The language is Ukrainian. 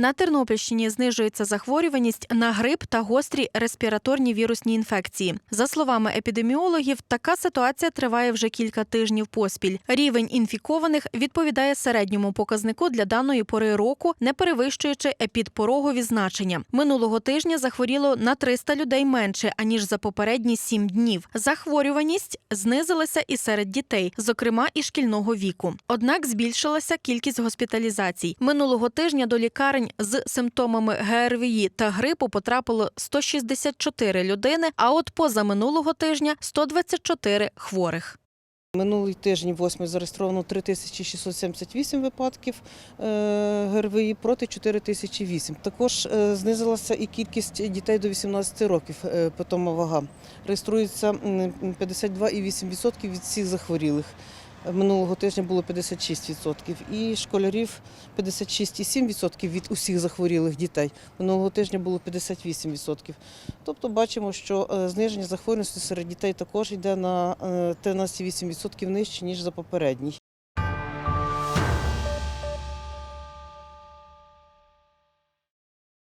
На Тернопільщині знижується захворюваність на грип та гострі респіраторні вірусні інфекції. За словами епідеміологів, така ситуація триває вже кілька тижнів поспіль. Рівень інфікованих відповідає середньому показнику для даної пори року, не перевищуючи епідпорогові значення. Минулого тижня захворіло на 300 людей менше аніж за попередні 7 днів. Захворюваність знизилася і серед дітей, зокрема і шкільного віку. Однак збільшилася кількість госпіталізацій. Минулого тижня до лікарень з симптомами ГРВІ та грипу потрапило 164 людини. А от позаминулого тижня 124 хворих. Минулий тиждень, 8 зареєстровано 3678 випадків е, ГРВІ проти 4008. Також е, знизилася і кількість дітей до 18 років, е, питома вага. Реєструється м, 52,8% від всіх захворілих. Минулого тижня було 56%. І школярів 56,7% від усіх захворілих дітей. Минулого тижня було 58%. Тобто бачимо, що е, зниження захворюваності серед дітей також йде на е, 13,8% нижче, ніж за попередній.